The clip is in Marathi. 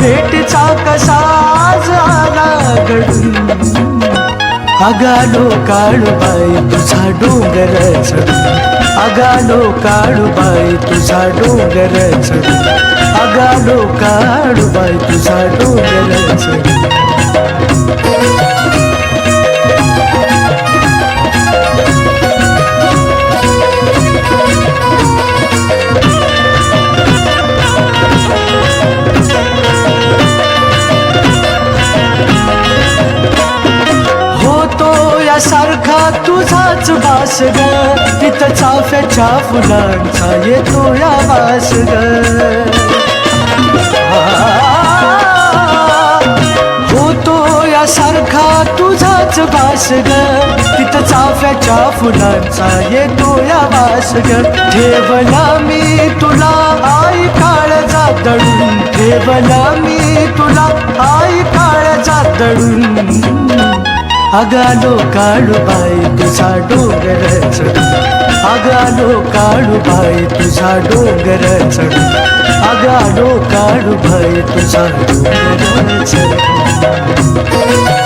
भेटीचा कसा झाला आला घडून अगालो काळूबाई तुझा डोंगर चढून. अगालो काळूबाई तुझा डोंगर चढून. अगालो काळूबाई तुझा डोंगर चढून. यासारखा तुझाच भास ग. तिथं चाफ्याच्या फुलांचा येतो या वास ग. होतो यासारखा तुझाच भास ग. तिथं चाफ्याच्या फुलांचा येतो या वास ग. ठेवला मी तुला आई काळजा दळून. ठेवला मी तुला आई काळजा दळून. अगालो काळूबाई तुझा डोंगर चढू अगालो काळूबाई तुझा डोंगर चढू अगालो काळूबाई तुझा डोंगर चढू